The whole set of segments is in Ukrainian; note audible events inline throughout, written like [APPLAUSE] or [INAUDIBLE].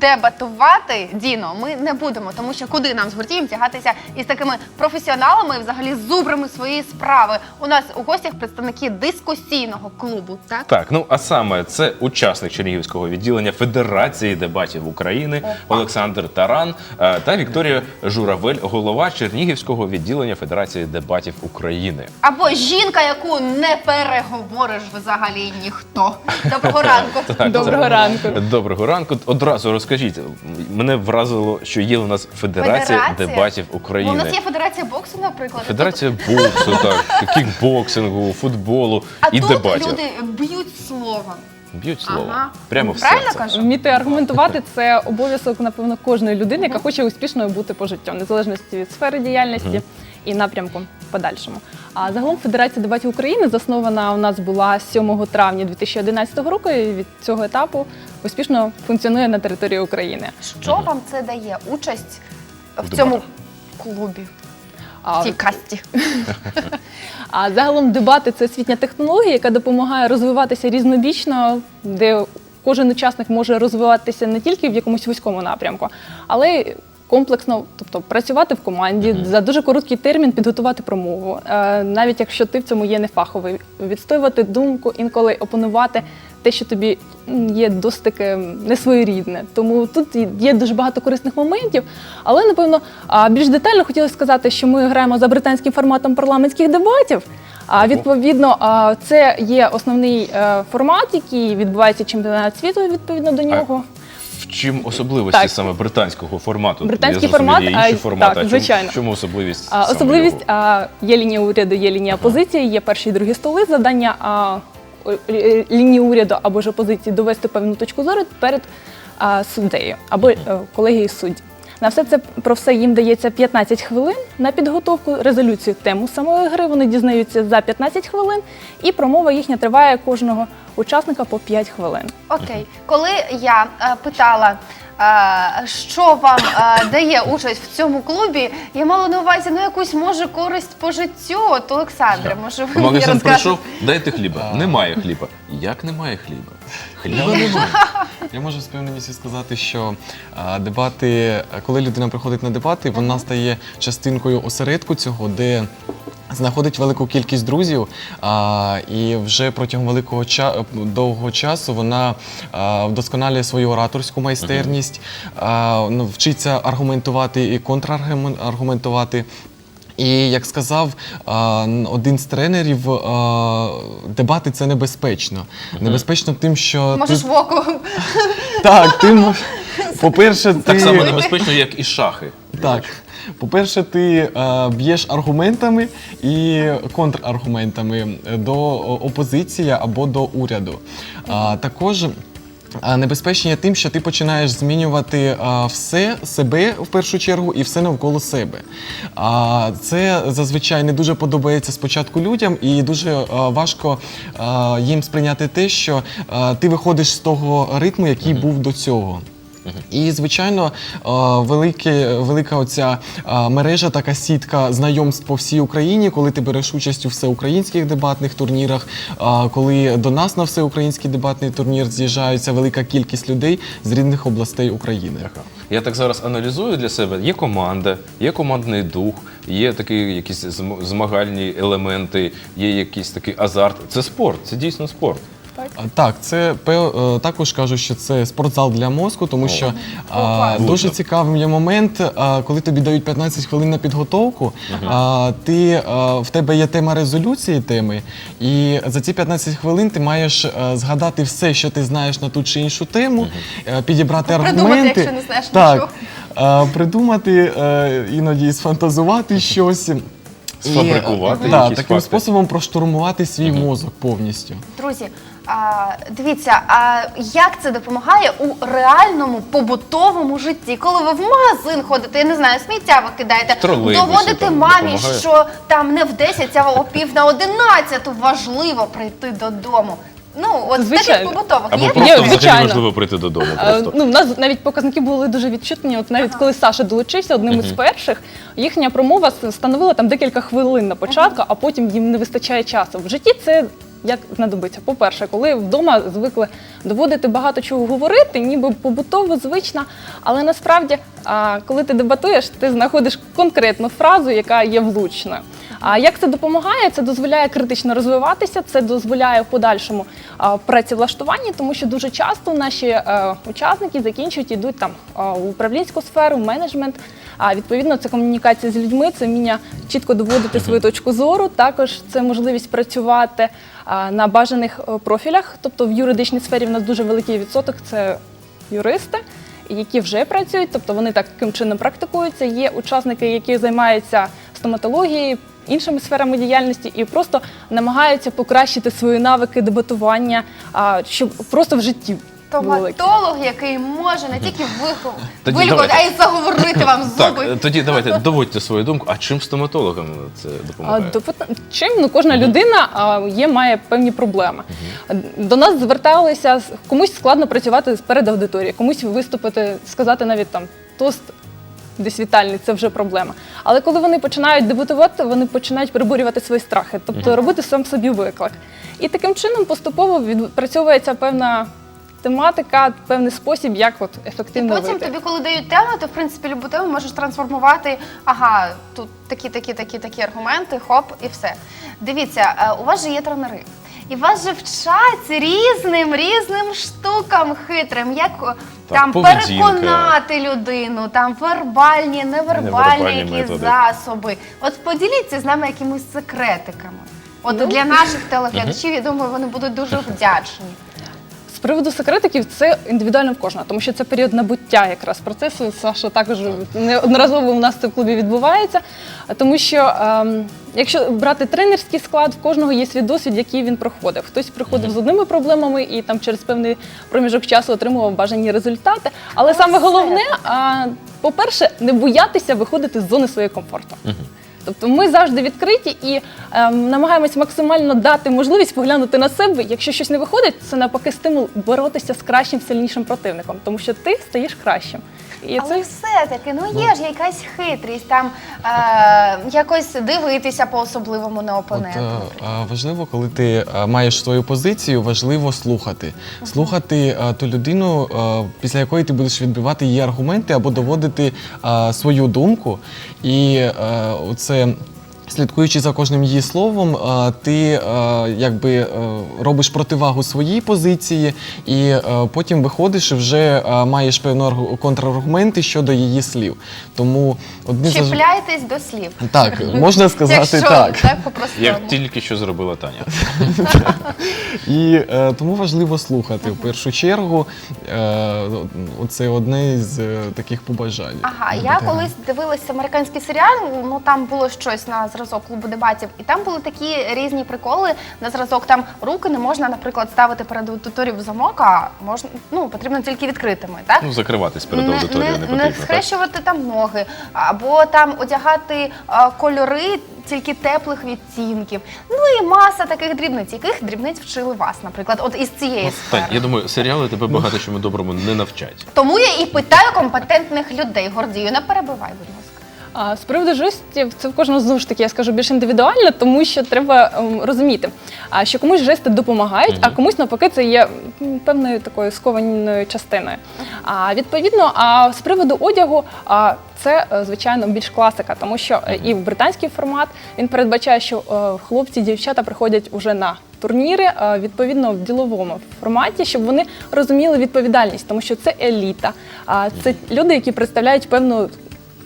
дебатувати, Діно, ми не будемо, тому що куди нам з гуртієм тягатися із такими професіоналами взагалі зубрами своєї справи. У нас у гостях представники дискусійного клубу. Так, Так, ну а саме це учасник Чернігівського відділення Федерації дебатів України Олександр Таран е, та Вікторія Журавель, голова Чернігівського відділення Федерації дебатів України. або жінка, яку не переговориш взагалі ніхто. Доброго [LAUGHS] ранку. Доброго ранку. Доброго ранку. Одразу розкажіть. Мене вразило, що є у нас Федерація, Федерація? дебатів Ну, України. у нас є федерація боксу, наприклад. Федерація боксу, так, [LAUGHS] кікбоксингу, футболу а і тут дебатів. люди б'ють словом. Б'ють слово Ага. прямо в Правильно серце. кажу? Вміти аргументувати це обов'язок, напевно, кожної людини, яка хоче успішною бути по життю, незалежності від сфери діяльності і напрямку в подальшому. А загалом Федерація дебатів України заснована у нас була 7 травня 2011 року. І від цього етапу успішно функціонує на території України. Що вам це дає? Участь в В цьому клубі, в цій касті. [LAUGHS] А загалом дебати це освітня технологія, яка допомагає розвиватися різнобічно, де кожен учасник може розвиватися не тільки в якомусь вузькому напрямку, але й комплексно, тобто працювати в команді за дуже короткий термін підготувати промову, Е, навіть якщо ти в цьому є не фаховий, відстоювати думку, інколи опонувати те, що тобі є досить таке несвоєрідне. Тому тут є дуже багато корисних моментів. Але напевно більш детально хотілося сказати, що ми граємо за британським форматом парламентських дебатів. А відповідно, це є основний е, формат, який відбувається чемпіонат світу. Відповідно до нього. В чим особливості Так. саме британського формату? Британський Я зрозумів, формат, є інші а, формати. так, а звичайно. Чому, чому особливість? А, саме Особливість його? а, є лінія уряду, є лінія опозиції, є перші і другі столи. Завдання а, о- лі- лінії уряду або ж опозиції довести певну точку зору перед а, суддею або е, колегією суддів. На все це про все їм дається 15 хвилин на підготовку резолюцію тему самої гри. Вони дізнаються за 15 хвилин, і промова їхня триває кожного учасника по 5 хвилин. Окей, коли я е, питала, е, що вам е, дає участь в цьому клубі, я мала на увазі ну якусь може користь по життю. От Олександре, може ви мені магазин розкажете? прийшов, дайте хліба. Немає хліба. Як немає хліба? Хліба немає. [LAUGHS] Я можу з певненістю сказати, що а, дебати, коли людина приходить на дебати, вона стає частинкою осередку цього, де знаходить велику кількість друзів, а, і вже протягом великого ча- довгого часу вона а, вдосконалює свою ораторську майстерність, а, ну, вчиться аргументувати і контраргументувати. І як сказав один з тренерів, дебати це небезпечно. Небезпечно тим, що Можеш ти, в око. так, ти мож... по-перше, ти Так само небезпечно, як і шахи. так. По-перше, ти е, б'єш аргументами і контраргументами до опозиції або до уряду. Також а, небезпечно є тим, що ти починаєш змінювати а, все себе в першу чергу і все навколо себе. А, це зазвичай не дуже подобається спочатку людям, і дуже а, важко а, їм сприйняти те, що а, ти виходиш з того ритму, який був до цього. І, звичайно, е, велике, велика оця е, мережа, така сітка знайомств по всій Україні, коли ти береш участь у всеукраїнських дебатних турнірах, е, коли до нас на всеукраїнський дебатний турнір з'їжджається велика кількість людей з різних областей України. Я так зараз аналізую для себе. Є команда, є командний дух, є такі якісь зм- змагальні елементи, є якийсь такий азарт. Це спорт, це дійсно спорт. А, Так, це пе- е, також кажу, що це спортзал для мозку, тому що а, дуже Круто. цікавим є момент, а, коли тобі дають 15 хвилин на підготовку. А, ти а, в тебе є тема резолюції теми, і за ці 15 хвилин ти маєш а, згадати все, що ти знаєш на ту чи іншу тему, е, підібрати Придумати, аргументи. якщо не знаєш так, нічого. придумати, е, іноді сфантазувати щось. І, Сфабрикувати е, якісь таким факти. способом проштурмувати свій мозок повністю. Друзі, а, дивіться, а як це допомагає у реальному побутовому житті? Коли ви в магазин ходите, я не знаю, сміття ви кидаєте, В тролейбусі доводите там мамі, допомагає? що там не в 10, а о пів на 11 важливо прийти додому. Ну, от з таких Звичайно. побутових Або є просто взагалі звичайно. важливо прийти додому. Е, Просто. Ну, в нас навіть показники були дуже відчутні. От навіть коли Саша долучився одним із перших, їхня промова становила там декілька хвилин на початку, а потім їм не вистачає часу. В житті це як знадобиться. По-перше, коли вдома звикли доводити багато чого говорити, ніби побутово, звично, але насправді, коли ти дебатуєш, ти знаходиш конкретну фразу, яка є влучною. А як це допомагає? Це дозволяє критично розвиватися, це дозволяє в подальшому працевлаштуванні, тому що дуже часто наші е, учасники закінчують, ідуть там в управлінську сферу, в менеджмент. А відповідно, це комунікація з людьми, це вміння чітко доводити свою точку зору. Також це можливість працювати на бажаних е, профілях. Тобто в юридичній сфері в нас дуже великий відсоток це юристи. Які вже працюють, тобто вони таким чином практикуються. Є учасники, які займаються стоматологією, іншими сферами діяльності, і просто намагаються покращити свої навики дебатування, щоб просто в житті Стоматолог, який може не тільки вихов... Тоді вилікувати, а давайте. й заговорити вам Так, зуби. е, тоді давайте доводьте свою думку. А чим стоматологам це А, допомагає? до чим ну кожна людина а, є, має певні проблеми. До нас зверталися з- комусь складно працювати перед аудиторією, комусь виступити, сказати навіть там тост. Десь вітальний, це вже проблема. Але коли вони починають дебутувати, вони починають переборювати свої страхи, тобто робити сам собі виклик. І таким чином поступово відпрацьовується певна тематика, певний спосіб, як от І ефективно потім вийти. тобі, коли дають тему, ти в принципі любу тему можеш трансформувати. Ага, тут такі, такі, такі, такі аргументи, хоп, і все. Дивіться, е, у вас же є тренери. І вас же вчать різним різним штукам хитрим, як о, там поведінка. переконати людину, там вербальні, невербальні Невербальні якісь методи. засоби. От поділіться з нами якимись секретиками. От Ну. для наших [LAUGHS] телеглядачів, я думаю, вони будуть дуже вдячні. З приводу секретиків це індивідуально в кожного, тому що це період набуття якраз процесу. Саша також неодноразово у нас це в клубі відбувається. Тому що ем, якщо брати тренерський склад, в кожного є свій досвід, який він проходив. Хтось приходив з одними проблемами і там через певний проміжок часу отримував бажані результати. Але саме головне, а, по-перше, не боятися виходити з зони своєї комфорту. Тобто ми завжди відкриті і ем, намагаємось максимально дати можливість поглянути на себе. Якщо щось не виходить, це навпаки стимул боротися з кращим, сильнішим противником, тому що ти стаєш кращим. І Але це все-таки, ну є ж якась хитрість, там е, якось дивитися по-особливому на опонента. От, е, важливо, коли ти е, маєш свою позицію, важливо слухати. Слухати е, ту людину, е, після якої ти будеш відбивати її аргументи або доводити е, свою думку. І е, оце. Слідкуючи за кожним її словом, е, ти е, якби е, робиш противагу своїй позиції, і потім виходиш і вже маєш певні контраргументи щодо її слів. Тому одні заж- Чіпляйтесь до слів. так можна [LAUGHS] сказати Якщо так. так. Як тільки що зробила Таня. [LAUGHS] І тому важливо слухати в першу чергу. Це одне з таких побажань. Ага, я колись дивилася американський серіал. Ну там було щось на зразок клубу дебатів, і там були такі різні приколи на зразок. Там руки не можна, наприклад, ставити перед аудиторією в замок, а можна ну потрібно тільки відкритими, так? Ну, закриватись перед аудиторією не, не, потрібно. не так? схрещувати там ноги, або там одягати а, кольори тільки теплих відтінків. Ну і маса таких дрібниць, яких дрібниць вчили вас, наприклад, от із цієї сфери. Тань, я думаю, серіали тебе багато чому доброму не навчать. Тому я і питаю компетентних людей. Гордію, не перебивай, будь ласка. А з приводу жестів, це в кожного знову ж таки, я скажу більш індивідуально, тому що треба ем, розуміти, а, що комусь жести допомагають, а комусь навпаки це є м, певною такою скованою частиною. А відповідно, а з приводу одягу, а це е, звичайно більш класика, тому що е, і в британський формат він передбачає, що е, хлопці, дівчата приходять уже на. Турніри е, відповідно в діловому форматі, щоб вони розуміли відповідальність, тому що це еліта, а це люди, які представляють певну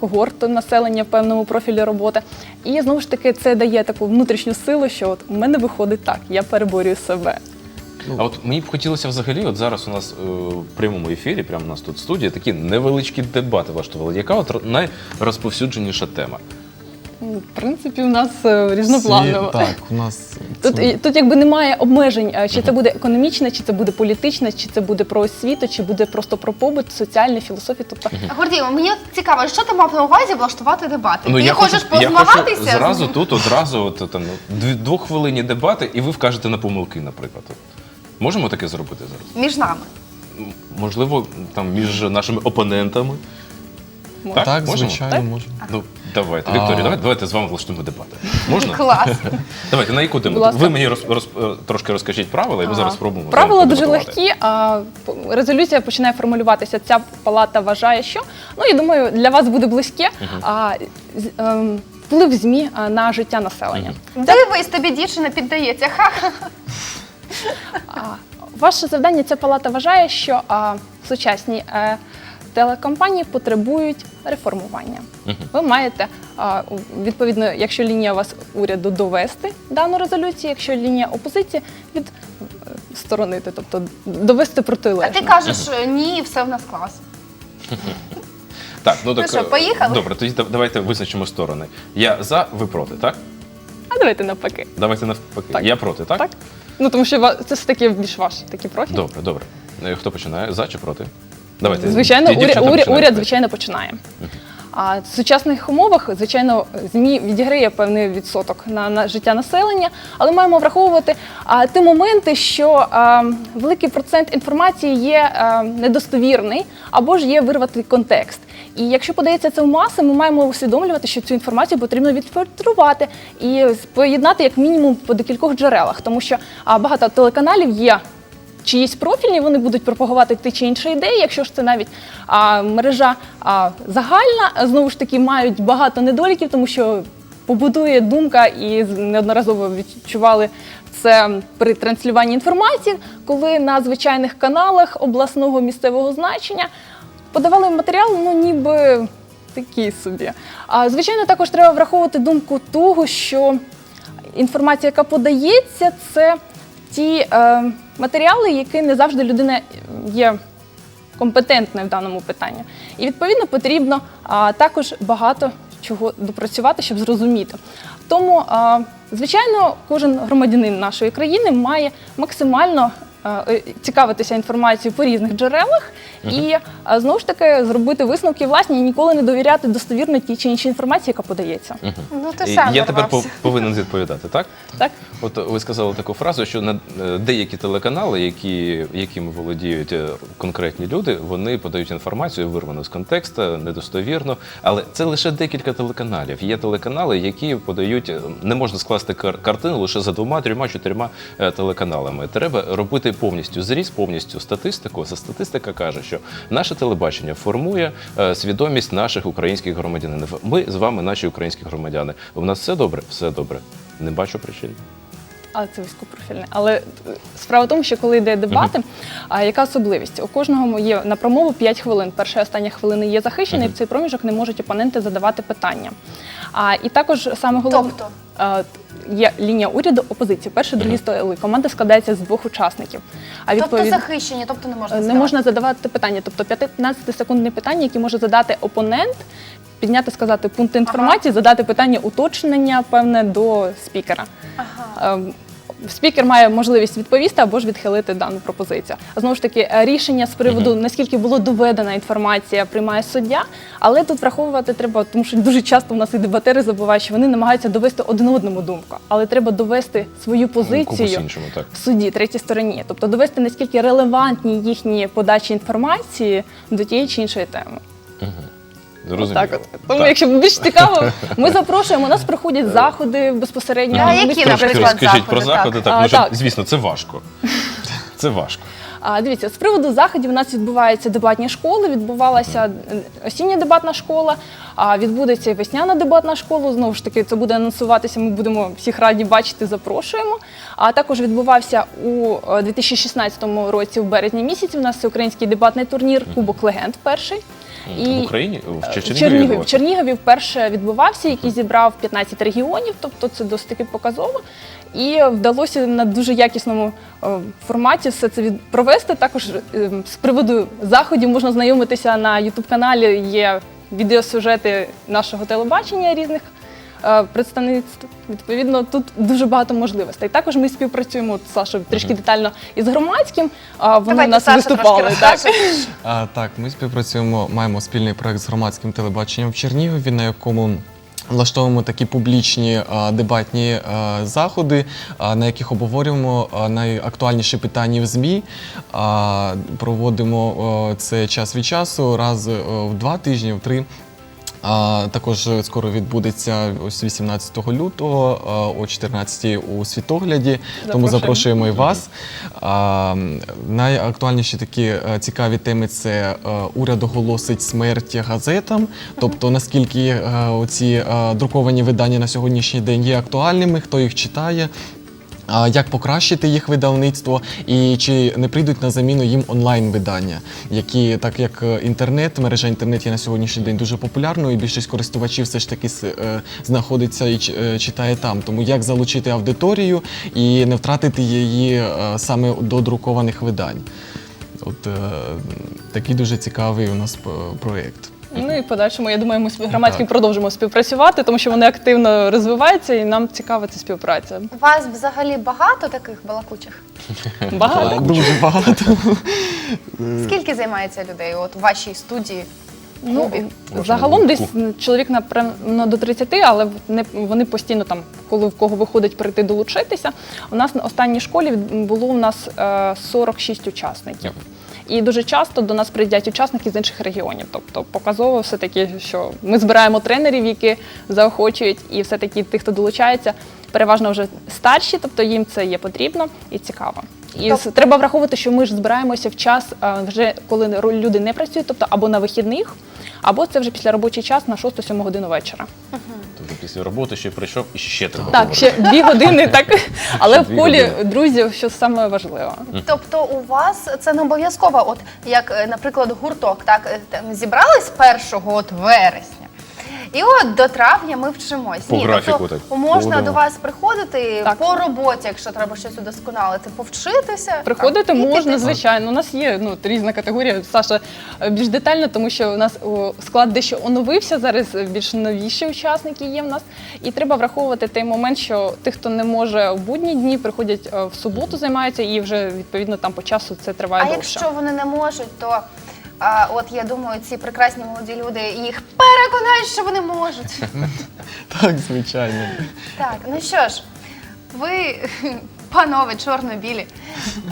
когорту населення в певному профілі роботи. І знову ж таки це дає таку внутрішню силу, що от у мене виходить так, я переборюю себе. А от мені б хотілося взагалі, от зараз у нас е, в прямому ефірі, прямо у нас тут в такі невеличкі дебати влаштували. Яка от найрозповсюдженіша тема? В принципі, у нас е, різнопланово. Ці- так, у нас [LAUGHS] Тут, це- і- тут якби немає обмежень, е, чи це буде економічне, чи це буде політичне, чи це буде про освіту, чи буде просто про побут, соціальне, філософію. Тобто Гордію, мені цікаво, що ти мав на увазі влаштувати дебати? ти Ну, я хочеш хочу, я позмагатися? хочу зразу тут, одразу, от, там, дві, двохвилинні дебати, і ви вкажете на помилки, наприклад. От. Можемо таке зробити зараз? між нами. Можливо, там між нашими опонентами. Можна. Так, Можемо? звичайно, Так? можна. Ну, давайте. Вікторія, давайте, давайте з вами влаштуємо дебати. Можна? Клас. [LAUGHS] Давайте, на яку тему? Ласка. Ви мені роз, роз, е, трошки розкажіть правила, і ми Ага. зараз спробуємо. Правила дуже подебатувати. легкі. А п- резолюція починає формулюватися. Ця палата вважає, що ну я думаю, для вас буде близьке а, з- ем, вплив змі а, на життя населення. Дивись, тобі дівчина піддається. Ха-ха. А, Ваше завдання ця палата вважає, що а, сучасні е, телекомпанії потребують реформування. Ви маєте відповідно, якщо лінія вас уряду довести дану резолюцію, якщо лінія опозиції від е, сторонити, тобто довести А ти кажеш ні, все в нас клас. [LAUGHS] Так, ну так. що, е, поїхали? Добре, тоді давайте визначимо сторони. Я за, ви проти, так? А давайте навпаки. Давайте навпаки. Так. Я проти, так? Так? Ну тому що це все таки більш ваш такий профіль. Добре, добре. Е, Хто починає? За чи проти? Давайте. Звичайно, ті уряд, уряд, починають уряд звичайно починає. А в сучасних умовах, звичайно, ЗМІ відіграє певний відсоток на, на життя населення, але маємо враховувати а, ті моменти, що а, великий процент інформації є а, недостовірний або ж є вирватий контекст. І якщо подається це в маси, ми маємо усвідомлювати, що цю інформацію потрібно відфільтрувати і поєднати як мінімум по декількох джерелах, тому що а, багато телеканалів є чиїсь профільні, вони будуть пропагувати ті чи інші ідеї. Якщо ж це навіть а, мережа а, загальна, знову ж таки мають багато недоліків, тому що побудує думка, і неодноразово відчували це при транслюванні інформації, коли на звичайних каналах обласного місцевого значення подавали матеріал, ну ніби такий собі. А звичайно, також треба враховувати думку того, що інформація, яка подається, це ті е, матеріали, які не завжди людина є компетентною в даному питанні. І відповідно потрібно е, також багато чого допрацювати, щоб зрозуміти. Тому, е, звичайно, кожен громадянин нашої країни має максимально цікавитися інформацією по різних джерелах і знову ж таки зробити висновки власні і ніколи не довіряти достовірно тій чи іншій інформації, яка подається. Ну ти І сам Я тепер пов- повинен відповідати, так? Так? От ви сказали таку фразу, що на е, деякі телеканали, які, якими володіють е, конкретні люди, вони подають інформацію вирвану з контексту, недостовірно. Але це лише декілька телеканалів. Є телеканали, які подають, е, не можна скласти кар- картину лише за двома, трьома, чотирма е, телеканалами. Треба робити повністю зріз, повністю статистику. За статистика каже, що наше телебачення формує е, свідомість наших українських громадянинів. Ми з вами, наші українські громадяни. У нас все добре, все добре. Не бачу причин. Але це вузькопрофільне. Але справа в тому, що коли йде дебати, а яка особливість? У кожного є на промову 5 хвилин. Перша і остання хвилини є захищені, і в цей проміжок не можуть опоненти задавати питання. А, і також саме головне Тобто? Є лінія уряду опозиції. Перші, другі столи. Команда складається з двох учасників. А Тобто відповідно захищені, тобто не можна не задавати. можна задавати питання. Тобто 15-секундне питання, які може задати опонент, підняти, сказати пункт інформації, задати питання уточнення певне до спікера. Ем, Спікер має можливість відповісти або ж відхилити дану пропозицію. Знову ж таки, е, рішення з приводу наскільки було доведена інформація, приймає суддя. Але тут враховувати треба, тому що дуже часто у нас і дебатери забувають, що вони намагаються довести один одному думку, але треба довести свою позицію іншому, так. в суді, третій стороні, тобто довести наскільки релевантні їхні подачі інформації до тієї чи іншої теми. Зрозуміло. Так, от тому, Так. якщо більш цікаво, ми запрошуємо. У нас проходять заходи безпосередньо. А які. Трошки наприклад, розкажіть про так. заходи. Так, А, ну, що, так. звісно, це важко. [LAUGHS] Це важко. А дивіться, з приводу заходів у нас відбуваються дебатні школи. Відбувалася е, осіння дебатна школа, а відбудеться і весняна дебатна школа. Знову ж таки, це буде анонсуватися. Ми будемо всіх раді бачити, запрошуємо. А також відбувався у е, 2016 році, в березні місяці. У нас український дебатний турнір Кубок Легенд перший. В Україні? В Е, Чернігові Чернігові, в? Чернігові вперше відбувався, який зібрав 15 регіонів, тобто це досить таки показово. І вдалося на дуже якісному е, форматі все це провести. Також е, з приводу заходів можна знайомитися на Ютуб-каналі. Є відеосюжети нашого телебачення різних. е, Представництв відповідно тут дуже багато можливостей. Також ми співпрацюємо Саша трішки детально із громадським. Вони Давайте у нас Саша виступали. Так. А, так, ми співпрацюємо, маємо спільний проект з громадським телебаченням в Чернігові, на якому влаштовуємо такі публічні дебатні заходи, на яких обговорюємо найактуальніші питання в ЗМІ. Проводимо це час від часу, раз в два тижні, в три. А, також скоро відбудеться ось 18 лютого о 14-й у світогляді. Тому Запрошуємо. і вас. А, найактуальніші такі е, цікаві теми це е, уряд оголосить смерть газетам. Тобто наскільки е, оці е, друковані видання на сьогоднішній день є актуальними, хто їх читає. Як покращити їх видавництво, і чи не прийдуть на заміну їм онлайн-видання, які, так як е, інтернет, мережа інтернет є на сьогоднішній день дуже популярною, і більшість користувачів все ж таки е, знаходиться і е, читає там. Тому як залучити аудиторію і не втратити її саме до друкованих видань? От такий дуже цікавий у нас проєкт. Ну і в подальшому, я думаю, ми громадські громадським продовжимо співпрацювати, тому що вони активно розвиваються, і нам цікава ця співпраця. Вас взагалі багато таких балакучих? Багато. Дуже багато. Скільки займається людей от у вашій студії? Ну, клубі? загалом десь Кухня. чоловік напевно до 30, але не, вони постійно там, коли в кого виходить прийти долучитися. У нас на останній школі було у нас е, 46 учасників. І дуже часто до нас приїздять учасники з інших регіонів. Тобто показово все-таки, що ми збираємо тренерів, які заохочують, і все-таки тих, хто долучається, переважно вже старші, тобто їм це є потрібно і цікаво. І Тобто- треба враховувати, що ми ж збираємося в час, вже коли люди не працюють, тобто або на вихідних, або це вже після робочий час на 6-7 годину вечора. Тобто після роботи ще прийшов і ще треба Так, говорити. ще дві години, [LAUGHS] так але в колі друзів, що саме важливо. Тобто у вас це не обов'язково, от як, е, наприклад, гурток, так е, там зібрались 1 от вересня. І от до травня ми вчимось. По Ні, графіку тобто так. можна Ходимо. до вас приходити Так. по роботі, якщо треба щось удосконалити, повчитися. Приходити так, і можна, піти. звичайно. У нас є ну, різна категорія. Саша е, більш детально, тому що у нас о, склад дещо оновився. Зараз більш новіші учасники є в нас. І треба враховувати той момент, що тих, хто не може в будні дні, приходять е, в суботу, займаються, і вже відповідно там по часу це триває А довше. якщо вони не можуть, то а, от я думаю, ці прекрасні молоді люди їх переконають, що вони можуть. [LAUGHS] Так, звичайно. Так, ну що ж, ви, [LAUGHS] панове чорно-білі,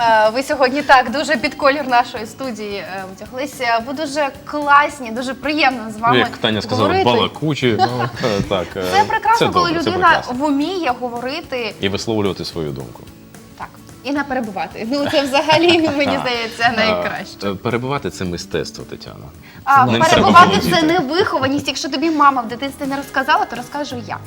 е, ви сьогодні так дуже під колір нашої студії е, вдяглися. Ви дуже класні, дуже приємно з Ну, вами. як Таня сказала, говорити. балакучі. Ну, [LAUGHS] е, так, е, Це прекрасно, коли добре, це людина прекрасно. вміє говорити І висловлювати свою думку. І не перебувати. Ну це взагалі мені [LAUGHS] здається найкраще. Е, Перебувати це мистецтво, Тетяна. А, Ним перебувати треба це не вихованість. Якщо тобі мама в дитинстві не розказала, то розкажу я.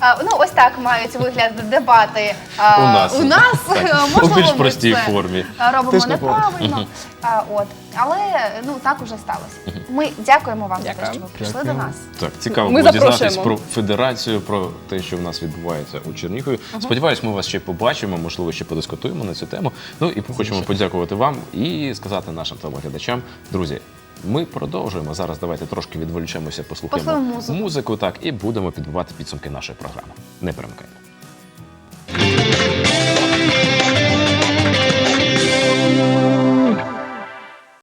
А, ну ось так мають вигляд дебати а, У нас. У нас Так. можливо, У більш ми простій це, формі. Робимо Теж не неправильно. А, от. Але ну так уже сталося. Ми дякуємо вам за те, що ви прийшли Дякую. до нас. Так, цікаво Ми було запрошуємо. про федерацію, про те, що в нас відбувається у Чернігові. Сподіваюсь, ми вас ще побачимо, можливо, ще подискутуємо на цю тему. Ну і хочемо подякувати вам і сказати нашим телеглядачам, друзі. Ми продовжуємо зараз. Давайте трошки відволічемося, послухаємо Послухаємо музику. музику, так і будемо підбивати підсумки нашої програми. Не перемикайте.